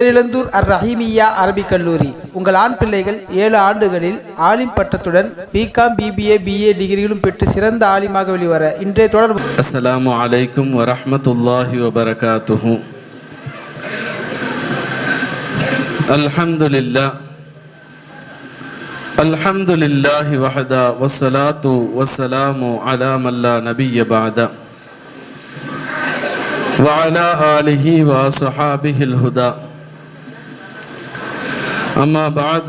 பேரிழந்தூர் அர் ரஹீமியா அரபிக் கல்லூரி உங்கள் ஆண் பிள்ளைகள் ஏழு ஆண்டுகளில் ஆலிம் பட்டத்துடன் பிகாம் பிபிஏ பிஏ டிகிரிகளும் பெற்று சிறந்த ஆலிமாக வெளிவர இன்றைய தொடர்பு السلام عليكم ورحمة الله وبركاته الحمد لله الحمد لله وحده والصلاة والسلام على من لا نبي بعده وعلى آله وصحابه الهدى أما بعد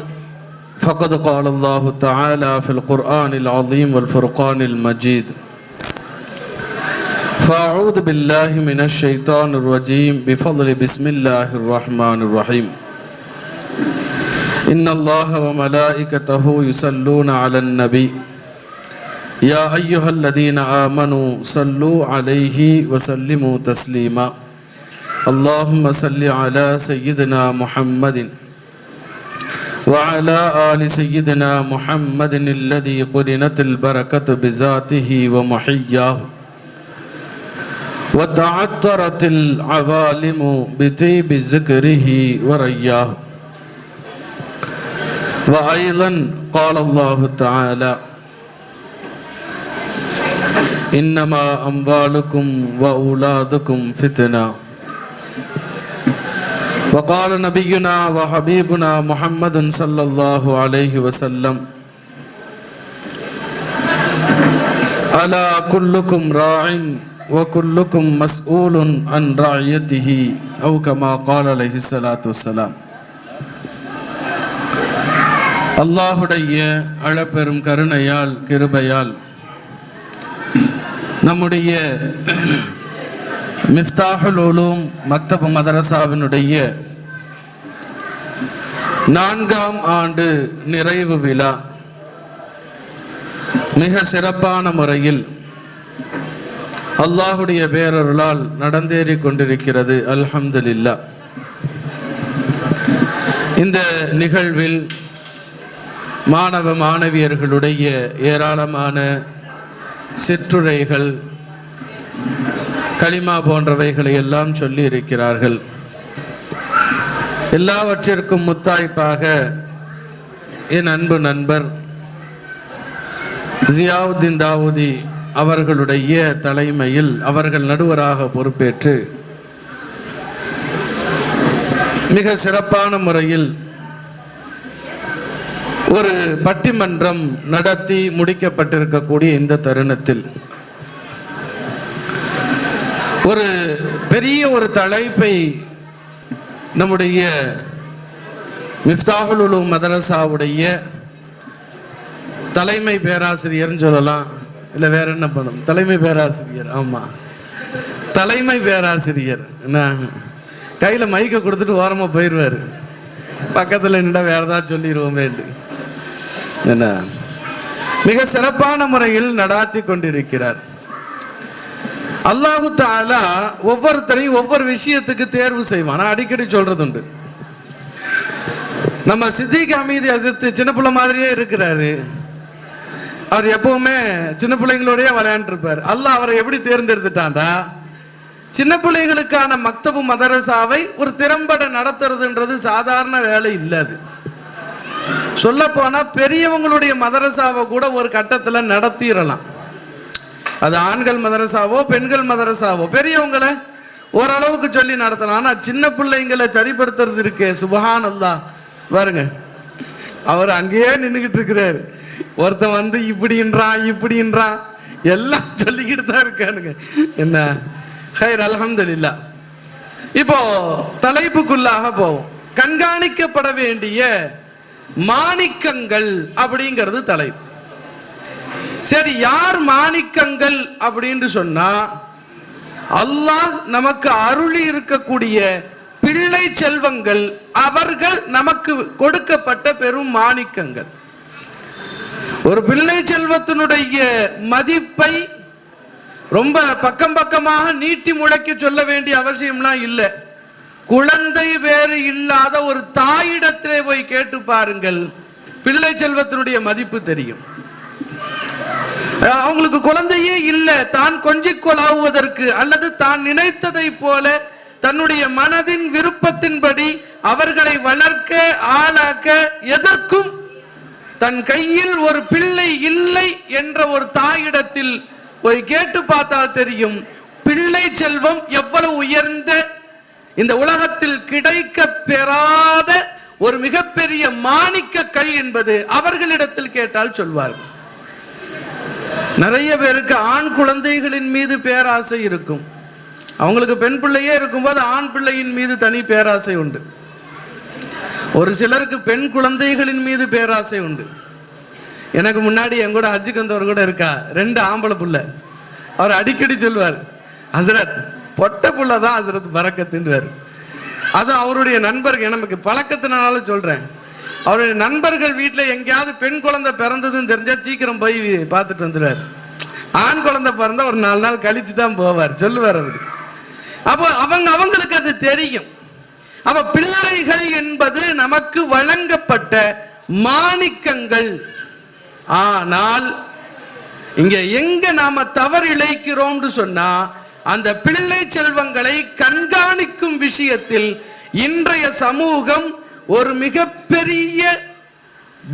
فقد قال الله تعالى في القرآن العظيم والفرقان المجيد فأعوذ بالله من الشيطان الرجيم بفضل بسم الله الرحمن الرحيم. إن الله وملائكته يصلون على النبي يا أيها الذين آمنوا صلوا عليه وسلموا تسليما. اللهم صل على سيدنا محمد وعلى آل سيدنا محمد الذي قرنت البركة بذاته ومحياه وتعطرت العوالم بطيب ذكره ورياه. وأيضا قال الله تعالى إنما أموالكم وأولادكم فتنة. وقال نبينا وحبيبنا محمد صلى الله عليه وسلم ألا كلكم راع وكلكم مسؤول عن رعيته أو كما قال عليه الصلاة والسلام அல்லாஹுடைய அளப்பெரும் கருணையால் கிருபையால் நம்முடைய மிஃப்தாஹுல் உலூம் மக்தப மதரசாவினுடைய நான்காம் ஆண்டு நிறைவு விழா. மிக சிறப்பான முறையில் அல்லாஹுடைய பேரருளால் நடந்தேறி கொண்டிருக்கிறது. அல்ஹம்துலில்லா. இந்த நிகழ்வில் மாணவ மாணவியர்களுடைய ஏராளமான சிற்றுரைகள் களிமா போன்றவைகளை எல்லாம் சொல்லி இருக்கிறார்கள். எல்லாவற்றிற்கும் முத்தாய்ப்பாக என் அன்பு நண்பர் ஜியாவுத்தீன் தாவூதி அவர்களுடைய தலைமையில் அவர்கள் நடுவராக பொறுப்பேற்று மிக சிறப்பான முறையில் ஒரு பட்டிமன்றம் நடத்தி முடிக்கப்பட்டிருக்கக்கூடிய இந்த தருணத்தில் ஒரு பெரிய ஒரு தலைப்பை நம்முடைய மிஃப்தாகுலு மதரசாவுடைய தலைமை பேராசிரியர்னு சொல்லலாம். இல்லை வேற என்ன பண்ணும் தலைமை பேராசிரியர் ஆமாம் தலைமை பேராசிரியர் என்ன? கையில் மைக்கை கொடுத்துட்டு ஓரமாக போயிடுவார் பக்கத்தில் நின்றா வேற ஏதாவது சொல்லிடுவோமே என்ன? மிக சிறப்பான முறையில் நடாத்தி கொண்டிருக்கிறார். அல்லாஹு தாலா ஒவ்வொருத்தரையும் ஒவ்வொரு விஷயத்துக்கு தேர்வு செய்வான். நான் அடிக்கடி சொல்றது உண்டு நம்ம சித்திக் அமீதி அசித்து சின்ன பிள்ளை மாதிரியே இருக்கிறாரு. அவர் எப்பவுமே சின்ன பிள்ளைங்களோடய விளையாண்டுருப்பார். அல்லாஹ் அவரை எப்படி தேர்ந்தெடுத்துட்டான்டா? சின்ன பிள்ளைகளுக்கான மக்தபு மதரசாவை ஒரு திறம்பட நடத்துறதுன்றது சாதாரண வேலை இல்லை அது. சொல்ல போனா பெரியவங்களுடைய மதரசாவை கூட ஒரு கட்டத்தில் நடத்திடலாம். அது ஆண்கள் மதரசாவோ பெண்கள் மதரசாவோ. பெரியவங்களை ஓரளவுக்கு சொல்லி நடத்தலாம் ஆனால் சின்ன பிள்ளைங்களை சரிப்படுத்துறது இருக்கே. சுபஹான் அல்லா பாருங்க. அவர் அங்கேயே நின்றுக்கிட்டு இருக்கிறாரு. ஒருத்தன் வந்து இப்படின்றான் இப்படின்றான் எல்லாம் சொல்லிக்கிட்டு தான் இருக்கானுங்க. என்ன? ஹைர் அல்ஹம்துலில்லா இப்போ தலைப்புக்குள்ளாக போவோம். கண்காணிக்கப்பட வேண்டிய மாணிக்கங்கள் அப்படிங்கிறது தலைப்பு. சரி யார் மாணிக்கங்கள் அப்படின்னு சொன்னா அல்லாஹ் நமக்கு அருளி இருக்கக்கூடிய பிள்ளை செல்வங்கள் அவர்கள் நமக்கு கொடுக்கப்பட்ட பெரும் மாணிக்கங்கள். ஒரு பிள்ளை செல்வத்தினுடைய மதிப்பை ரொம்ப பக்கம் பக்கமாக நீட்டி முழக்கி சொல்ல வேண்டிய அவசியம்லாம் இல்லை. குழந்தை வேறு இல்லாத ஒரு தாயிடத்திலே போய் கேட்டு பாருங்கள் பிள்ளை செல்வத்தினுடைய மதிப்பு தெரியும். அவங்களுக்கு குழந்தையே இல்லை. தான் கொஞ்சிக் கொலாவுவதற்கு அல்லது தான் நினைத்ததை போல தன்னுடைய மனதின் விருப்பத்தின்படி அவர்களை வளர்க்க ஆளாக்க எதற்கும் தன் கையில் ஒரு பிள்ளை இல்லை என்ற ஒரு தாயிடத்தில் போய் கேட்டு பார்த்தால் தெரியும். பிள்ளை செல்வம் எவ்வளவு உயர்ந்த இந்த உலகத்தில் கிடைக்க பெறாத ஒரு மிகப்பெரிய மாணிக்க கல் என்பது அவர்களிடத்தில் கேட்டால் சொல்வார்கள். நிறைய பேருக்கு ஆண் குழந்தைகளின் மீது பேராசை இருக்கும். அவங்களுக்கு பெண் பிள்ளையே இருக்கும்போது ஆண் பிள்ளையின் மீது தனி பேராசை உண்டு. ஒரு சிலருக்கு பெண் குழந்தைகளின் மீது பேராசை உண்டு. எனக்கு முன்னாடி என் கூட ஹஜ்ஜுக்கு வந்தவர் கூட இருக்கா? ரெண்டு ஆம்பளை புள்ள. அவர் அடிக்கடி சொல்வார் ஹசரத் பொட்டை புள்ள தான் ஹசரத் பறக்கத்துன்றார் அது அவருடைய நண்பர்கள் நமக்கு பழக்கத்தினால சொல்கிறேன் அவருடைய நண்பர்கள் வீட்டில் எங்கேயாவது பெண் குழந்தை பிறந்ததுன்னு தெரிஞ்சா சீக்கிரம் போய் பார்த்துட்டு வந்துடுவார். ஆண் குழந்தை பிறந்தா ஒரு நாலு நாள் கழிச்சு தான் போவார். சொல்லுவார் அவர். அப்போ அவங்க அவங்களுக்கு அது தெரியும். அப்ப பிள்ளைகள் என்பது நமக்கு வழங்கப்பட்ட மாணிக்கங்கள். ஆனால் இங்க எங்க நாம தவறு இழைக்கிறோம்னு சொன்னா அந்த பிள்ளை செல்வங்களை கண்காணிக்கும் விஷயத்தில் இன்றைய சமூகம் ஒரு மிகப்பெரிய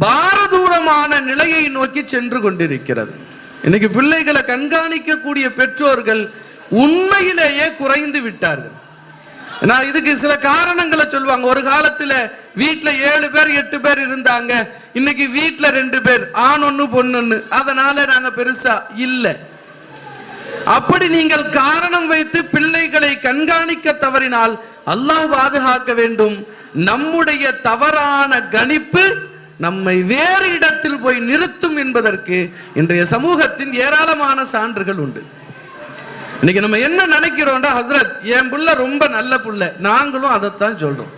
பாரதூரமான நிலையை நோக்கி சென்று கொண்டிருக்கிறது. இன்னைக்கு பிள்ளைகளை கண்காணிக்கக்கூடிய பெற்றோர்கள் உண்மையிலேயே குறைந்து விட்டார்கள். நான் இதுக்கு சில காரணங்களை சொல்லுவாங்க. ஒரு காலத்துல வீட்டில் ஏழு பேர் எட்டு பேர் இருந்தாங்க. இன்னைக்கு வீட்டில் ரெண்டு பேர் ஆண் ஒன்று பொண்ணு அதனால நாங்கள் பெருசா இல்லை. அப்படி நீங்கள் காரணம் வைத்து பிள்ளைகளை கண்காணிக்க தவறினால் அல்லாஹ் பாதுகாக்க வேண்டும். நம்முடைய தவறான கணிப்பு நம்மை வேறு இடத்தில் போய் நிறுத்தும் என்பதற்கு இன்றைய சமூகத்தின் ஏராளமான சான்றுகள் உண்டு. இன்னைக்கு நம்ம என்ன நினைக்கிறோம்டா ஹஸ்ரத் என் புள்ள ரொம்ப நல்ல புள்ள நாங்களும் அதைத்தான் சொல்றோம்.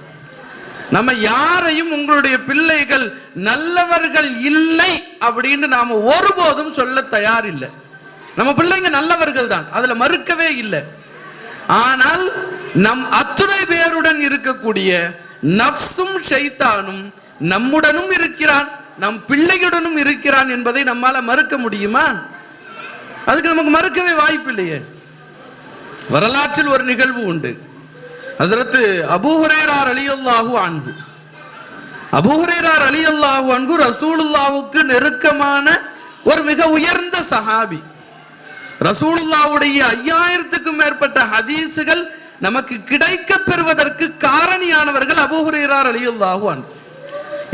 நம்ம யாரையும் உங்களுடைய பிள்ளைகள் நல்லவர்கள் இல்லை அப்படின்னு நாம ஒருபோதும் சொல்ல தயார் இல்லை நம்ம பிள்ளைங்க நல்லவர்கள் தான். அதுல மறுக்கவே இல்லை. ஆனால் நம் அத்துணை பேருடன் இருக்கக்கூடிய நஃப்ஸும் ஷைத்தானும் நம்முடனும் இருக்கிறான் நம் பிள்ளையுடனும் இருக்கிறான் என்பதை நம்மால மறுக்க முடியுமா? அதுக்கு நமக்கு மறுக்கவே வாய்ப்பு இல்லையே. வரலாற்றில் ஒரு நிகழ்வு உண்டு. அதற்கு அபூஹரேரார் அலியுல்லாஹு அன்பு அபூஹரேரார் அலியல்லாஹு அன்பு ரசூலுல்லாவுக்கு நெருக்கமான ஒரு மிக உயர்ந்த சஹாபி. ரசூலுல்லாவுடைய ஐயாயிரத்துக்கும் மேற்பட்ட ஹதீஸுகள் நமக்கு கிடைக்க பெறுவதற்கு காரணியானவர்கள் அபூஹுரேரார் அலியுல்லாஹுவான்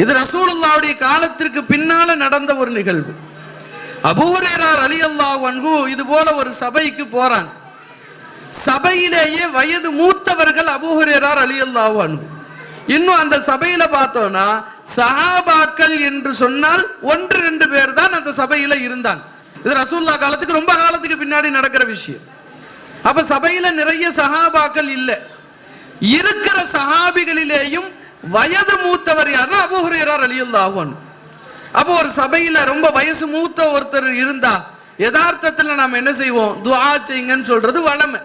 இது ரசூலுல்லாவுடைய காலத்திற்கு பின்னால நடந்த ஒரு நிகழ்வு. அபூஹுரேரார் அலியல்லாஹு அன்பு இது போல ஒரு சபைக்கு போறாங்க. சபையிலேயே வயது மூத்தவர்கள் அபூஹுரேரார் அலியல்லாஹு அன்பு இன்னும் அந்த சபையில பார்த்தோம்னா சஹாபாக்கள் என்று சொன்னால் ஒன்று ரெண்டு பேர் தான் அந்த சபையில இருந்தாங்க. இது ரசூல்லா காலத்துக்கு ரொம்ப காலத்துக்கு பின்னாடி நடக்கிற விஷயம். அப்ப சபையில நிறைய சஹாபாக்கள் இல்லை. இருக்கிற சஹாபிகளிலேயும் வயது மூத்தவர் யாருன்னா அபூஹுரேரார் அலியுல்லாஹன் அப்போ ஒரு சபையில ரொம்ப வயசு மூத்த ஒருத்தர் இருந்தா யதார்த்தத்தில் நாம் என்ன செய்வோம்? துவா செய்யுங்கன்னு சொல்றது வளமை.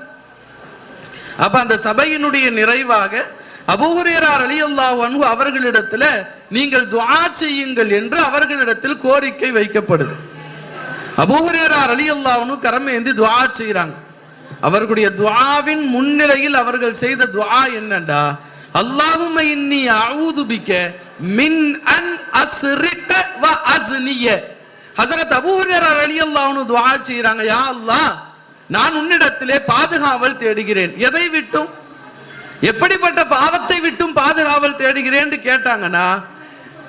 அப்ப அந்த சபையினுடைய நிறைவாக அபூஹுரேரார் ரலியல்லாஹு அவர்களிடத்துல நீங்கள் துவா செய்யுங்கள் என்று அவர்களிடத்தில் கோரிக்கை வைக்கப்படுது. அபூஹுரேரார் ரலியல்லாஹு அன்ஹு கரமேந்தி துவா செய்கிறாங்க அவர்களுடைய துவாவின் முன்னிலையில் அவர்கள் செய்த துவா என்னண்டா? அல்லாஹுமை இன்னி அவுதுபிக்க மின் அன் அஸ்ரிக வ அஸ்னிய. ஹசரத் அபூ அலி ரலியல்லாஹு துவா செய்கிறாங்க யா அல்லாஹ் நான் உன்னிடத்திலே பாதுகாவல் தேடுகிறேன். எதை விட்டும்? எப்படிப்பட்ட பாவத்தை விட்டும் பாதுகாவல் தேடுகிறேன்னு கேட்டாங்கன்னா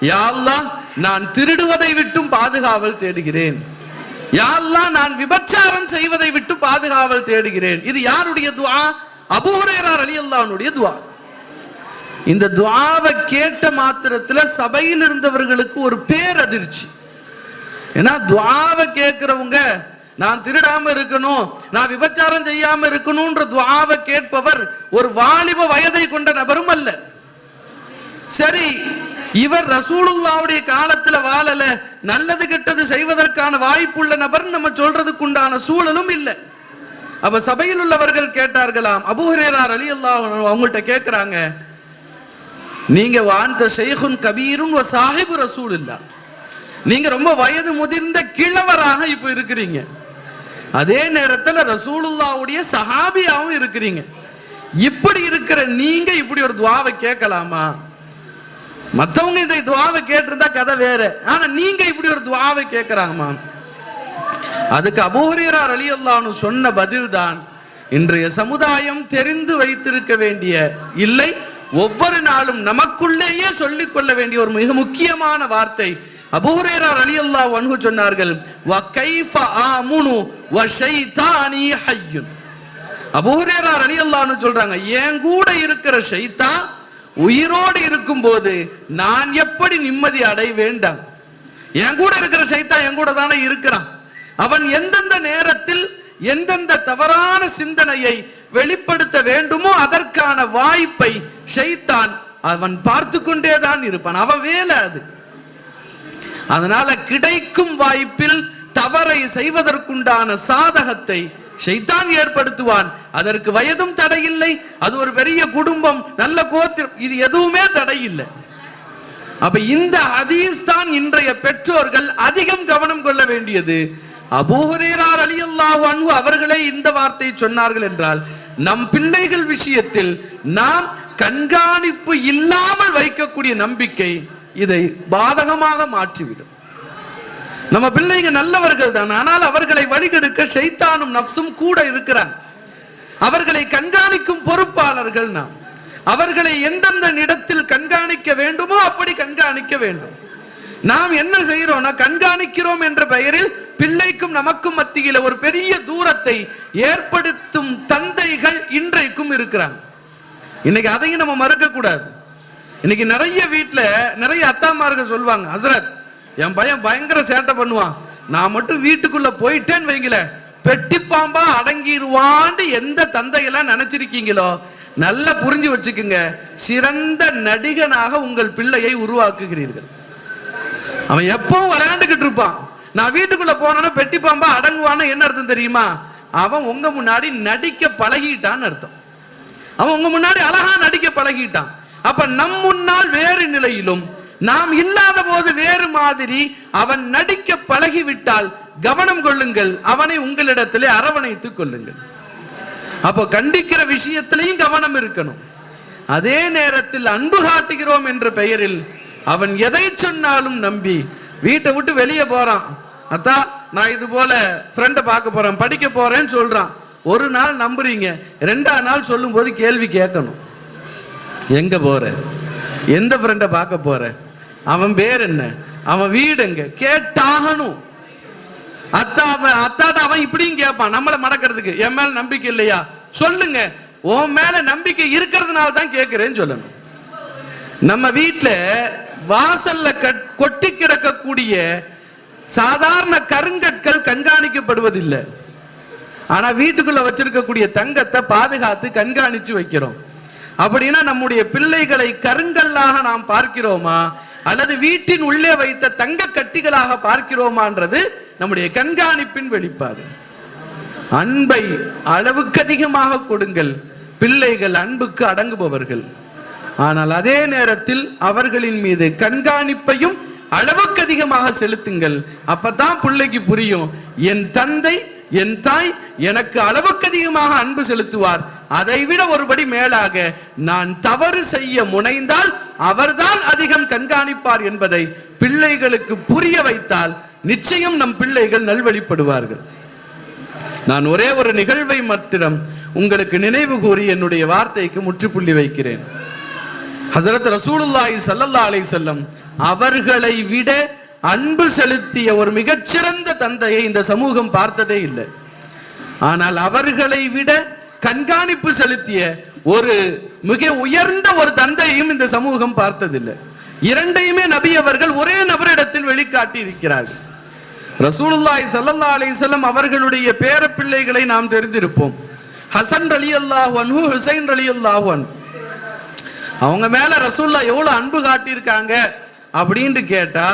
யா அல்லாஹ் நான் திருடுவதை விட்டும் பாதுகாவல் தேடுகிறேன். யாரெல்லாம் நான் விபச்சாரம் செய்வதை விட்டு பாதுகாவல் தேடுகிறேன்? இது யாருடைய துவா? அபூரேரார் அலி அல்லாவுடைய துவா. இந்த துவாவை கேட்ட மாத்திரத்தில் சபையில் இருந்தவர்களுக்கு ஒரு பேரதிர்ச்சி. ஏன்னா துவாவை கேட்கிறவங்க நான் திருடாம இருக்கணும் நான் விபச்சாரம் செய்யாம இருக்கணும்ன்ற துவாவை கேட்பவர் ஒரு வாலிப வயதை கொண்ட நபரும் அல்ல. சரி இவர் ரசூலுல்லாவுடைய காலத்துல வாழல நல்லது கெட்டது செய்வதற்கான வாய்ப்புள்ள நபர் நம்ம சொல்றதுக்கு உண்டான சூழலும் இல்லை. அப்ப சபையில் உள்ளவர்கள் கேட்டார்களாம் அபுஹரேரார் அலி அல்லா அவங்கள்ட்ட கேட்கிறாங்க நீங்க வாழ்ந்த ஷேகுன் கபீரும் சாஹிபு ரசூல் இல்லா நீங்க ரொம்ப வயது முதிர்ந்த கிழவராக இப்ப இருக்கிறீங்க. அதே நேரத்தில் ரசூலுல்லாவுடைய சஹாபியாவும் இருக்கிறீங்க. இப்படி இருக்கிற நீங்க இப்படி ஒரு துவாவை கேட்கலாமா மத்தவங்க இந்த துவாவை கேட்டிருந்தா கதை வேற. ஆனா நீங்க இப்படி ஒரு துவாவை கேட்கிறாங்கம்மா அதுக்கு அபூஹரியரார் அலி அல்லான்னு சொன்ன பதில்தான் இன்றைய சமுதாயம் தெரிந்து வைத்திருக்க வேண்டிய இல்லை ஒவ்வொரு நாளும் நமக்குள்ளேயே சொல்லிக் கொள்ள வேண்டிய ஒரு மிக முக்கியமான வார்த்தை. அபூரேரார் அலி அல்லாஹ் அன்ஹு சொன்னார்கள் வ கைஃப ஆமுனு வ ஷைத்தானி ஹய்யுன் அபூஹரேரார் அலி அல்லான்னு சொல்றாங்க என் கூட இருக்கிற ஷைத்தான் உயிரோடு இருக்கும்போது நான் எப்படி நிம்மதி அடைய வேண்டாம்? என் கூட இருக்கிற சைத்தான் என் கூட தானே இருக்கிறான். அவன் எந்தெந்த நேரத்தில் எந்தெந்த தவறான சிந்தனையை வெளிப்படுத்த வேண்டுமோ அதற்கான வாய்ப்பை சைத்தான் அவன் பார்த்து கொண்டே தான் இருப்பான். அவன் வேலை அது. அதனால கிடைக்கும் வாய்ப்பில் தவறை செய்வதற்குண்டான சாதகத்தை ஷைத்தான் ஏற்படுத்துவான். அதற்கு வயதும் தடையில்லை. அது ஒரு பெரிய குடும்பம் நல்ல கோத்திரம். இது எதுவுமே தடையில்லை. அப்ப இந்த ஹதீஸ் தான் இன்றைய பெற்றோர்கள் அதிகம் கவனம் கொள்ள வேண்டியது. அபூஹரேரார் அலி அல்லாஹு அவர்களே இந்த வார்த்தையை சொன்னார்கள் என்றால் நம் பிள்ளைகள் விஷயத்தில் நாம் கண்காணிப்பு இல்லாமல் வைக்கக்கூடிய நம்பிக்கை இதை பாதகமாக மாற்றிவிடும். நம்ம பிள்ளைங்க நல்லவர்கள் தான். ஆனால் அவர்களை வழிகெடுக்க ஷைத்தானும் நப்சும் கூட இருக்கிறாங்க. அவர்களை கண்காணிக்கும் பொறுப்பாளர்கள் நாம். அவர்களை எந்தெந்த இடத்தில் கண்காணிக்க வேண்டுமோ அப்படி கண்காணிக்க வேண்டும். நாம் என்ன செய்கிறோம்னா கண்காணிக்கிறோம் என்ற பெயரில் பிள்ளைக்கும் நமக்கும் மத்தியில் ஒரு பெரிய தூரத்தை ஏற்படுத்தும் தந்தைகள் இன்றைக்கும் இருக்கிறாங்க. இன்னைக்கு அதையும் நம்ம மறுக்க கூடாது இன்னைக்கு நிறைய வீட்டில் நிறைய அத்தாமார்கள் சொல்லுவாங்க ஹசரத் என் பையன் பயங்கர சேட்டை பண்ணுவான். நான் மட்டும் வீட்டுக்குள்ள போயிட்டேன்னு வைங்கள பெட்டி பாம்பா அடங்கிடுவான்னு எந்த தந்தையெல்லாம் நினைச்சிருக்கீங்களோ நல்லா புரிஞ்சு வச்சுக்குங்க. சிறந்த நடிகனாக உங்கள் பிள்ளையை உருவாக்குகிறீர்கள். அவன் எப்பவும் விளையாண்டுக்கிட்டு இருப்பான். நான் வீட்டுக்குள்ள போனா பெட்டி பாம்பா அடங்குவான்னு என்ன அர்த்தம் தெரியுமா? அவன் உங்க முன்னாடி நடிக்க பழகிட்டான்னு அர்த்தம். அவன் உங்க முன்னாடி அழகா நடிக்க பழகிட்டான். அப்ப நம் முன்னால் வேறு நிலையிலும் நாம் இல்லாத போது வேறு மாதிரி அவன் நடிக்க பழகிவிட்டால் கவனம் கொள்ளுங்கள் அவனை உங்களிடத்திலே அரவணைத்துக் கொள்ளுங்கள். அப்போ கண்டிக்கிற விஷயத்திலையும் கவனம் இருக்கணும். அதே நேரத்தில் அன்பு காட்டுகிறோம் என்ற பெயரில் அவன் எதை சொன்னாலும் நம்பி வீட்டை விட்டு வெளியே போறான். அத்தா நான் இது போல ஃப்ரெண்டை பார்க்க போறேன் படிக்க போறேன்னு சொல்றான். ஒரு நாள் நம்புறீங்க ரெண்டாவது நாள் சொல்லும்போது கேள்வி கேட்கணும். எங்க போற? எந்த ஃப்ரெண்டை பார்க்க போற? அவன் பேர் என்ன? அவன் வீடு எங்க? கேட்டாகணும். அத்தா அவன் அத்தாட்ட அவன் இப்படியும் கேட்பான் நம்மளை மடக்கிறதுக்கு. என் மேல நம்பிக்கை இல்லையா? சொல்லுங்க. உன் மேல நம்பிக்கை இருக்கிறதுனால தான் கேட்கிறேன்னு சொல்லணும். நம்ம வீட்டில் வாசல்ல கட்- கொட்டி கிடக்கக்கூடிய சாதாரண கருங்கற்கள் கண்காணிக்கப்படுவதில்லை. ஆனா வீட்டுக்குள்ள வச்சிருக்கக்கூடிய தங்கத்தை பாதுகாத்து கண்காணிச்சு வைக்கிறோம். அப்படின்னா நம்முடைய பிள்ளைகளை கருங்கல்லாக நாம் பார்க்கிறோமா? அல்லது வீட்டின் உள்ளே வைத்த தங்க கட்டிகளாக பார்க்கிறோமான்றது நம்முடைய கண்காணிப்பின் வெளிப்பாடு. அன்பை அளவுக்கு அதிகமாக கொடுங்கள் பிள்ளைகள் அன்புக்கு அடங்குபவர்கள். ஆனால் அதே நேரத்தில் அவர்களின் மீது கண்காணிப்பையும் அளவுக்கு அதிகமாக செலுத்துங்கள். அப்பதான் பிள்ளைக்கு புரியும் என் தந்தை என் தாய் எனக்கு அளவுக்கு அதிகமாக அன்பு செலுத்துவார். அதைவிட ஒருபடி மேலாக நான் தவறு செய்ய முனைந்தால் அவர்தான் அதிகம் கண்காணிப்பார் என்பதை பிள்ளைகளுக்கு புரிய வைத்தால் நிச்சயம் நம் பிள்ளைகள் நல்வழிப்படுவார்கள். நான் ஒரே ஒரு நிகழ்வை மாத்திரம் உங்களுக்கு நினைவு கூறி என்னுடைய வார்த்தைக்கு முற்றுப்புள்ளி வைக்கிறேன். ஹசரத் ரசூலுல்லாஹி ஸல்லல்லாஹு அலைஹி அவர்களை விட அன்பு செலுத்திய ஒரு மிகச்சிறந்த தந்தையை இந்த சமூகம் பார்த்ததே இல்லை. ஆனால் அவர்களை விட கண்காணிப்பு செலுத்திய ஒரு மிக உயர்ந்த ஒரு தந்தையும் இந்த சமூகம் பார்த்ததில்லை. இரண்டையுமே நபி அவர்கள் ஒரே நபரிடத்தில் வெளிக்காட்டி இருக்கிறார்கள் ரசூலுல்லாய் சல்லா அலிசல்லம் அவர்களுடைய அவர்களுடைய பேரப்பிள்ளைகளை நாம் தெரிந்திருப்போம். ஹசன் அலி அல்லாஹன் ஹுசைன் அலி அல்லாஹன் அவங்க மேல ரசூல்லா எவ்வளவு அன்பு காட்டியிருக்காங்க அப்படின்னு கேட்டா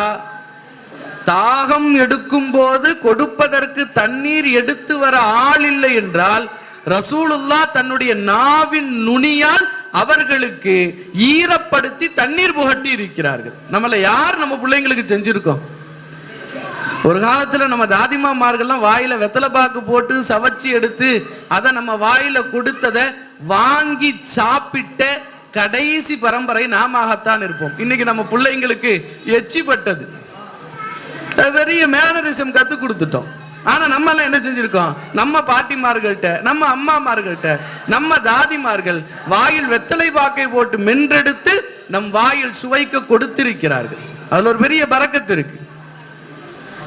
தாகம் எடுக்கும் போது கொடுப்பதற்கு தண்ணீர் எடுத்து வர ஆள் இல்லை என்றால் ரசூலுல்லா தன்னுடைய நாவின் நுனியால் அவர்களுக்கு ஈரப்படுத்தி தண்ணீர் புகட்டி இருக்கிறார்கள். நம்மள யார் நம்ம பிள்ளைங்களுக்கு செஞ்சிருக்கோம்? ஒரு காலத்துல நம்ம தாதிமாமார்கள்லாம் வாயில வெத்தலை பாக்கு போட்டு சவச்சி எடுத்து அதை நம்ம வாயில கொடுத்ததை வாங்கி சாப்பிட்ட கடைசி பரம்பரை நாமத்தான் இருப்போம். இன்னைக்கு நம்ம பிள்ளைங்களுக்கு எச்சிப்பட்டது. பெரிய மேனரிசம் கத்து கொடுத்துட்டோம். ஆனா நம்ம எல்லாம் என்ன செஞ்சிருக்கோம்? நம்ம பாட்டிமார்கள்ட்ட நம்ம அம்மாமார்கள்ட்ட நம்ம தாதிமார்கள் வாயில் வெத்தலை பாக்கை போட்டு மென்றெடுத்து நம் வாயில் சுவைக்க கொடுத்திருக்கிறார்கள். அதுல ஒரு பெரிய பறக்கத்து இருக்கு.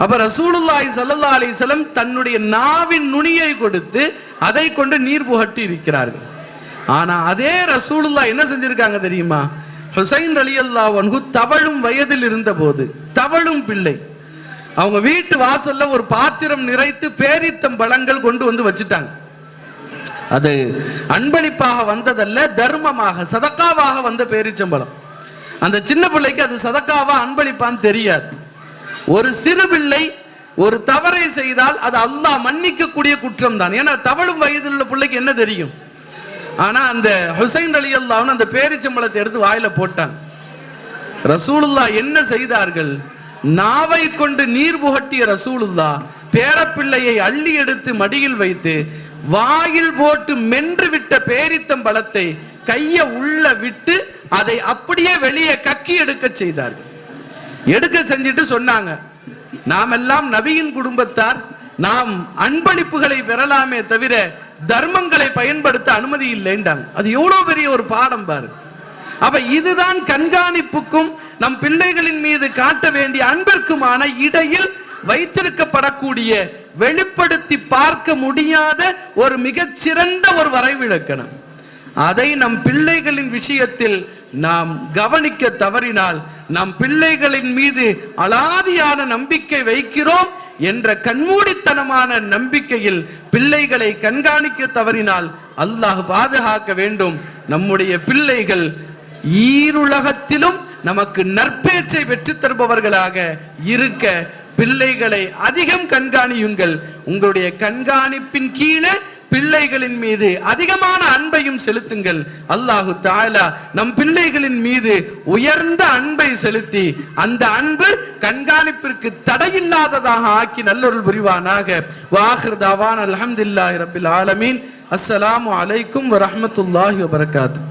அப்ப ரசூலுல்லாய் சல்லா அலிசலம் தன்னுடைய நாவின் நுனியை கொடுத்து அதை கொண்டு நீர் புகட்டி இருக்கிறார்கள். ஆனா அதே ரசூலுல்லாஹ் என்ன செஞ்சிருக்காங்க தெரியுமா? ஹுசைன் ரலியல்லாஹு அன்ஹு தவழும் வயதில் இருந்தபோது தவழும் பிள்ளை அவங்க வீட்டு வாசல்ல ஒரு பாத்திரம் நிறைத்து பேரித்தம் பழங்கள் கொண்டு வந்து வச்சுட்டாங்க. அது அன்பளிப்பாக வந்ததல்ல தர்மமாக சதக்காவாக வந்த பேரிச்சம்பழம். அந்த சின்ன பிள்ளைக்கு அது சதக்காவா அன்பளிப்பான்னு தெரியாது. ஒரு சிறு பிள்ளை ஒரு தவறை செய்தால் அது அல்லாஹ் மன்னிக்கக்கூடிய குற்றம் தான் ஏன்னா தவழும் வயதில் உள்ள பிள்ளைக்கு என்ன தெரியும்? ஆனா அந்த ஹுசைன் அலி அல்லாஹ்னு அந்த பேரிச்சம்பழத்தை எடுத்து வாயில போட்டாங்க. ரசூலுல்லா என்ன செய்தார்கள்? நாவை கொண்டு நீர் புகட்டிய ரசூலுல்லா பேரப்பிள்ளையை அள்ளி எடுத்து மடியில் வைத்து வாயில் போட்டு மென்று விட்ட பேரித்தம் பழத்தை கைய உள்ள விட்டு அதை அப்படியே வெளியே கக்கி எடுக்க செய்தார்கள். எடுக்க செஞ்சுட்டு சொன்னாங்க நாம் எல்லாம் நபியின் குடும்பத்தார் நாம் அன்பளிப்புகளை பெறலாமே தவிர தர்மங்களை பயன்படுத்த அனுமதி இல்லைன்றாங்க. அது எவ்வளவு பெரிய ஒரு பாடம் பாரு அப்ப இதுதான் கண்காணிப்புக்கும் நம் பிள்ளைகளின் மீது காட்ட வேண்டிய அன்பிற்குமான இடையில் வைத்திருக்கப்படக்கூடிய வெளிப்படுத்தி பார்க்க முடியாத ஒரு மிகச்சிறந்த ஒரு வரைவிலக்கணம். அதை நம் பிள்ளைகளின் விஷயத்தில் நாம் கவனிக்க தவறினால் நம் பிள்ளைகளின் மீது அலாதியான நம்பிக்கை வைக்கிறோம் என்ற கண்மூடித்தனமான நம்பிக்கையில் பிள்ளைகளை கண்காணிக்க தவறினால் அல்லாஹ் பாதுகாக்க வேண்டும். நம்முடைய பிள்ளைகள் ஈருலகத்திலும் நமக்கு நற்பேற்றை பெற்று தருபவர்களாக இருக்க பிள்ளைகளை அதிகம் கண்காணியுங்கள். உங்களுடைய கண்காணிப்பின் கீழே பிள்ளைகளின் மீது அதிகமான அன்பையும் செலுத்துங்கள். அல்லாஹு தாலா நம் பிள்ளைகளின் மீது உயர்ந்த அன்பை செலுத்தி அந்த அன்பு கண்காணிப்பிற்கு தடையில்லாததாக ஆக்கி நல்லொருள் புரிவானாக. வாஹிர்தாவான் அலமதுல்லாஹி ரபில் ஆலமீன். அஸ்ஸலாமு அலைக்கும் வரமத்துல்லாஹி வபரகாத்து